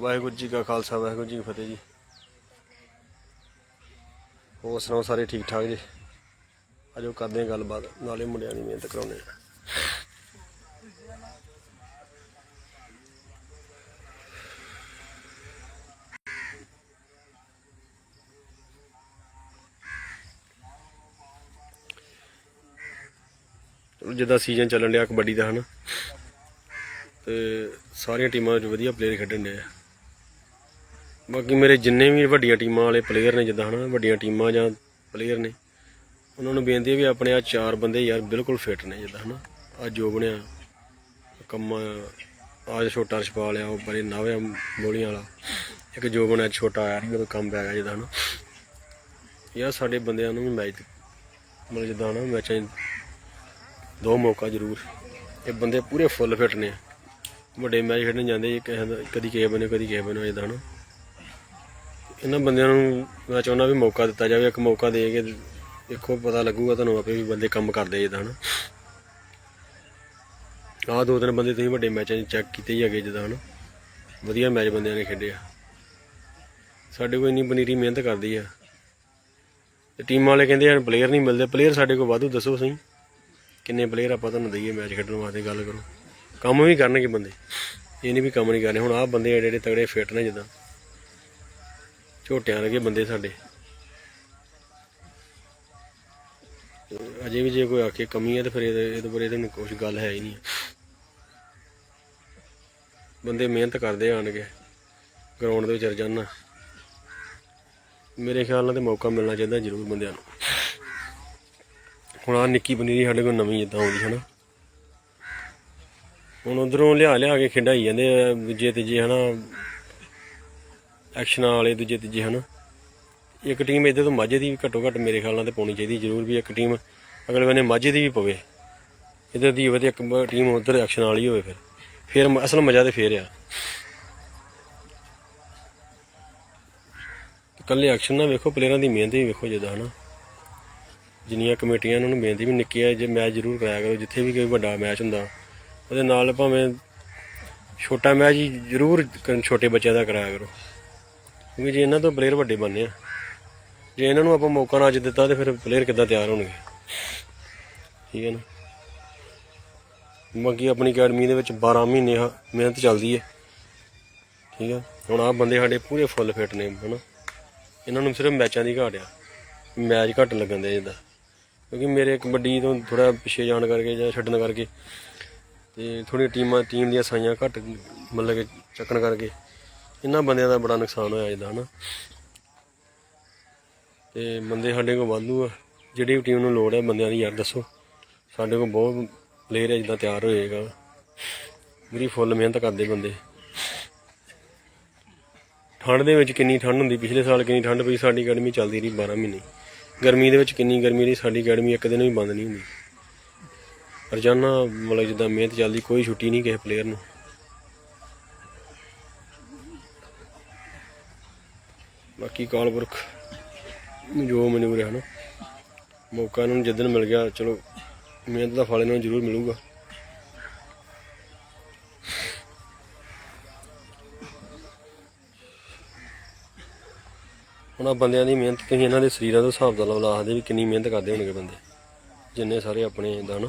ਵਾਹਿਗੁਰੂ ਜੀ ਕਾ ਖਾਲਸਾ, ਵਾਹਿਗੁਰੂ ਜੀ ਕੀ ਫਤਿਹ ਜੀ। ਹੋਰ ਸੁਣਾਓ ਸਾਰੇ ਠੀਕ ਠਾਕ ਜੀ? ਅਜੋ ਕਰਦੇ ਹਾਂ ਗੱਲਬਾਤ, ਨਾਲੇ ਮੁੰਡਿਆਂ ਦੀ ਮਿਹਨਤ ਕਰਾਉਣੇ ਆ। ਜਿੱਦਾਂ ਸੀਜ਼ਨ ਚੱਲਣ ਡਿਆ ਕਬੱਡੀ ਦਾ ਹਨਾ, ਤੇ ਸਾਰੀਆਂ ਟੀਮਾਂ ਵਿੱਚ ਵਧੀਆ ਪਲੇਅਰ ਖੇਡਣ ਡਿਆ ਬਾਕੀ ਮੇਰੇ ਜਿੰਨੇ ਵੀ ਵੱਡੀਆਂ ਟੀਮਾਂ ਵਾਲੇ ਪਲੇਅਰ ਨੇ ਜਿੱਦਾਂ ਹਨਾ, ਵੱਡੀਆਂ ਟੀਮਾਂ ਜਾਂ ਪਲੇਅਰ ਨੇ, ਉਹਨਾਂ ਨੂੰ ਬੇਨਤੀ ਹੈ ਵੀ ਆਪਣੇ ਆ ਚਾਰ ਬੰਦੇ ਯਾਰ ਬਿਲਕੁਲ ਫਿੱਟ ਨੇ ਜਿੱਦਾਂ ਹਨਾ। ਆ ਜੋ ਬਣਿਆ, ਕੰਮਾ ਆ ਛੋਟਾ ਰਛਪਾਲ ਆ, ਉਹ ਬੜੇ ਨਵੇਂ ਬੋਲੀਆਂ ਵਾਲਾ। ਇੱਕ ਜੋ ਬਣਿਆ ਛੋਟਾ ਆਇਆ ਨਹੀਂ ਉਹ ਕੰਮ ਪੈ ਗਿਆ ਜਿੱਦਾਂ ਹਨਾ। ਯਾਰ ਸਾਡੇ ਬੰਦਿਆਂ ਨੂੰ ਵੀ ਮੈਚ, ਮਤਲਬ ਜਿੱਦਾਂ ਨਾ ਮੈਚਾਂ 'ਚ ਦੋ ਮੌਕਾ ਜ਼ਰੂਰ। ਇਹ ਬੰਦੇ ਪੂਰੇ ਫੁੱਲ ਫਿੱਟ ਨੇ। ਵੱਡੇ ਮੈਚ ਖੇਡਣ ਜਾਂਦੇ ਕਿਸੇ ਦਾ ਕਦੀ ਕਿਸੇ ਬਣੇ ਕਦੀ ਕਿਸੇ ਬਣੇ ਇਦਾਂ ਨਾ ਇਹਨਾਂ ਬੰਦਿਆਂ ਨੂੰ ਮੈਂ ਚਾਹੁੰਦਾ ਵੀ ਮੌਕਾ ਦਿੱਤਾ ਜਾਵੇ, ਇੱਕ ਮੌਕਾ ਦੇ ਕੇ ਦੇਖੋ ਪਤਾ ਲੱਗੂਗਾ ਤੁਹਾਨੂੰ ਆਪੇ ਵੀ ਬੰਦੇ ਕੰਮ ਕਰਦੇ ਜਿੱਦਾਂ, ਹਨਾ। ਆਹ ਦੋ ਤਿੰਨ ਬੰਦੇ ਤੁਸੀਂ ਵੱਡੇ ਮੈਚਾਂ 'ਚ ਚੈੱਕ ਕੀਤੇ ਹੀ ਹੈਗੇ ਜਿੱਦਾਂ, ਹਨਾ। ਵਧੀਆ ਮੈਚ ਬੰਦਿਆਂ ਨੇ ਖੇਡੇ ਆ ਸਾਡੇ ਕੋਲ ਇੰਨੀ ਪਨੀਰੀ ਮਿਹਨਤ ਕਰਦੀ ਆ। ਤੇ ਟੀਮਾਂ ਵਾਲੇ ਕਹਿੰਦੇ ਯਾਰ ਪਲੇਅਰ ਨਹੀਂ ਮਿਲਦੇ। ਪਲੇਅਰ ਸਾਡੇ ਕੋਲ ਵਾਧੂ ਦੱਸੋ ਸਹੀ ਕਿੰਨੇ ਪਲੇਅਰ ਆਪਾਂ ਤੁਹਾਨੂੰ ਦਈਏ ਮੈਚ ਖੇਡਣ ਵਾਸਤੇ, ਗੱਲ ਕਰੋ। ਕੰਮ ਵੀ ਕਰਨਗੇ ਬੰਦੇ। ਇਹ ਨਹੀਂ ਵੀ ਕੰਮ ਨਹੀਂ ਕਰਨੇ। ਹੁਣ ਆਹ ਬੰਦੇ ਜਿਹੜੇ ਤਗੜੇ ਫਿੱਟ ਨੇ ਜਿੱਦਾਂ। ਝੋਟਿਆਂ ਵਰਗੇ ਬੰਦੇ ਸਾਡੇ। ਅਜੇ ਵੀ ਜੇ ਕੋਈ ਆਖੇ ਕਮੀ ਹੈ ਤੇ ਫਿਰ ਇਹਦੇ ਇਹਦੇ ਬਾਰੇ ਇਹਦੇ ਕੁਝ ਗੱਲ ਹੈ ਹੀ ਨਹੀਂ। ਬੰਦੇ ਮਿਹਨਤ ਕਰਦੇ ਆਣਗੇ ਗਰਾਊਂਡ ਦੇ ਵਿੱਚ ਰਜਾਨਾ ਮੇਰੇ ਖਿਆਲ ਨਾਲ ਤੇ ਮੌਕਾ ਮਿਲਣਾ ਚਾਹੀਦਾ ਜ਼ਰੂਰ ਬੰਦਿਆਂ ਨੂੰ। ਹੁਣ ਆ ਨਿੱਕੀ ਪਨੀਰੀ ਸਾਡੇ ਕੋਲ ਨਵੀਂ ਜਿੱਦਾਂ ਆਉਂਦੀ, ਹਨਾ। ਹੁਣ ਉਧਰੋਂ ਲਿਆ ਲਿਆ ਕੇ ਖਿਡਾਈ ਜਾਂਦੇ ਆ ਤੇ ਜੇ ਹਨਾ। ਐਕਸ਼ਨਾਂ ਵਾਲੇ ਦੂਜੇ ਤੀਜੇ, ਹਨਾ? ਇੱਕ ਟੀਮ ਇੱਧਰ ਤੋਂ ਮਾਝੇ ਦੀ ਵੀ ਘੱਟੋ ਘੱਟ ਮੇਰੇ ਖਿਆਲ ਨਾਲ ਤੇ ਪਾਉਣੀ ਚਾਹੀਦੀ, ਜ਼ਰੂਰ ਵੀ ਇੱਕ ਟੀਮ ਅਗਲੇ ਬੰਨੇ ਮਾਝੇ ਦੀ ਵੀ ਪਵੇ। ਇੱਧਰ ਦੀ ਹੋਵੇ ਤੇ ਇੱਕ ਟੀਮ ਉਧਰ ਐਕਸ਼ਨ ਵਾਲੀ ਹੋਵੇ ਫਿਰ। ਫਿਰ ਅਸਲ ਮਜ਼ਾ ਤੇ ਫੇਰ ਆ। ਇਕੱਲੇ ਐਕਸ਼ਨ ਨਾ ਵੇਖੋ, ਪਲੇਅਰਾਂ ਦੀ ਮਿਹਨਤ ਵੀ ਵੇਖੋ ਜਿੱਦਾਂ, ਹਨਾ? ਜਿੰਨੀਆਂ ਕਮੇਟੀਆਂ ਉਹਨਾਂ ਨੂੰ ਬੇਨਤੀ ਵੀ ਨਿੱਕੀਆਂ, ਜੇ ਮੈਚ ਜ਼ਰੂਰ ਕਰਾਇਆ ਕਰੋ, ਜਿੱਥੇ ਵੀ ਕੋਈ ਵੱਡਾ ਮੈਚ ਹੁੰਦਾ, ਉਹਦੇ ਨਾਲ ਭਾਵੇਂ ਛੋਟਾ ਮੈਚ ਹੀ ਜ਼ਰੂਰ ਛੋਟੇ ਬੱਚਿਆਂ ਦਾ ਕਰਾਇਆ ਕਰੋ। ਕਿਉਂਕਿ ਜੇ ਇਹਨਾਂ ਤੋਂ ਪਲੇਅਰ ਵੱਡੇ ਬਣਨੇ ਆ, ਜੇ ਇਹਨਾਂ ਨੂੰ ਆਪਾਂ ਮੌਕਾ ਨਾ ਅੱਜ ਦਿੱਤਾ ਤੇ ਫਿਰ ਪਲੇਅਰ ਕਿੱਦਾਂ ਤਿਆਰ ਹੋਣਗੇ? ਠੀਕ ਹੈ ਨਾ? ਬਾਕੀ ਆਪਣੀ ਅਕੈਡਮੀ ਦੇ ਵਿੱਚ 12 ਮਹੀਨੇ ਮਿਹਨਤ ਚੱਲਦੀ ਹੈ। ਠੀਕ ਹੈ? ਹੁਣ ਆਹ ਬੰਦੇ ਸਾਡੇ ਪੂਰੇ ਫੁੱਲ ਫਿੱਟ ਨੇ, ਹਨਾ? ਇਹਨਾਂ ਨੂੰ ਸਿਰਫ ਮੈਚਾਂ ਦੀ ਘਾਟ ਆ। ਮੈਚ ਘੱਟ ਲੱਗਣ ਦੇ ਜਿੱਦਾਂ। ਕਿਉਂਕਿ ਮੇਰੇ ਕਬੱਡੀ ਤੋਂ ਥੋੜਾ ਪਿੱਛੇ ਜਾਣ ਕਰਕੇ ਜਾਂ ਛੱਡਣ ਕਰਕੇ ਤੇ ਥੋੜੀ ਟੀਮਾਂ ਟੀਮ ਦੀਆਂ ਸਾਈਆਂ ਘੱਟ, ਮਤਲਬ ਕਿ ਚੱਕਣ ਕਰਕੇ ਇਹਨਾਂ ਬੰਦਿਆਂ ਦਾ ਬੜਾ ਨੁਕਸਾਨ ਹੋਇਆ ਜਿੱਦਾਂ ਹਨਾ। ਤੇ ਬੰਦੇ ਸਾਡੇ ਕੋਲ ਵਾਧੂ ਆ। ਜਿਹੜੀ ਵੀ ਟੀਮ ਨੂੰ ਲੋੜ ਹੈ, ਬੰਦਿਆਂ ਦੀ, ਯਾਰ ਦੱਸੋ। ਸਾਡੇ ਕੋਲ ਬਹੁਤ ਪਲੇਅਰ ਹੈ ਜਿੱਦਾਂ ਤਿਆਰ ਹੋਏਗਾ। ਮੇਰੀ ਫੁੱਲ ਮਿਹਨਤ ਕਰਦੇ ਬੰਦੇ। ਠੰਡ ਦੇ ਵਿੱਚ ਕਿੰਨੀ ਠੰਡ ਹੁੰਦੀ? ਪਿਛਲੇ ਸਾਲ ਕਿੰਨੀ ਠੰਡ ਪਈ, ਸਾਡੀ ਅਕੈਡਮੀ ਚੱਲਦੀ ਰਹੀ 12 ਮਹੀਨੇ। ਗਰਮੀ ਦੇ ਵਿੱਚ ਕਿੰਨੀ ਗਰਮੀ ਰਹੀ, ਸਾਡੀ ਅਕੈਡਮੀ ਇੱਕ ਦਿਨ ਵੀ ਬੰਦ ਨਹੀਂ ਹੁੰਦੀ। ਰੋਜ਼ਾਨਾ ਮਤਲਬ ਜਿੱਦਾਂ ਮਿਹਨਤ ਚੱਲਦੀ, ਕੋਈ ਛੁੱਟੀ ਨਹੀਂ ਕਿਸੇ ਪਲੇਅਰ ਨੂੰ। ਬਾਕੀ ਕਾਲਪੁਰਖ ਜੋ ਮਨਜ਼ੂਰ ਹੈ ਨਾ ਮੌਕਾ ਨੂੰ ਜਿੱਦਣ ਮਿਲ ਗਿਆ, ਚਲੋ, ਮਿਹਨਤ ਦਾ ਫਲ ਇਹਨਾਂ ਨੂੰ ਜ਼ਰੂਰ ਮਿਲੂਗਾ। ਹੁਣ ਬੰਦਿਆਂ ਦੀ ਮਿਹਨਤ, ਤੁਸੀਂ ਇਹਨਾਂ ਦੇ ਸਰੀਰਾਂ ਦੇ ਹਿਸਾਬ ਦਾ ਲਾ ਲਾਹਦੇ ਵੀ ਕਿੰਨੀ ਮਿਹਨਤ ਕਰਦੇ ਹੋਣਗੇ ਬੰਦੇ, ਜਿੰਨੇ ਸਾਰੇ ਆਪਣੇ ਇਦਾਂ ਨਾ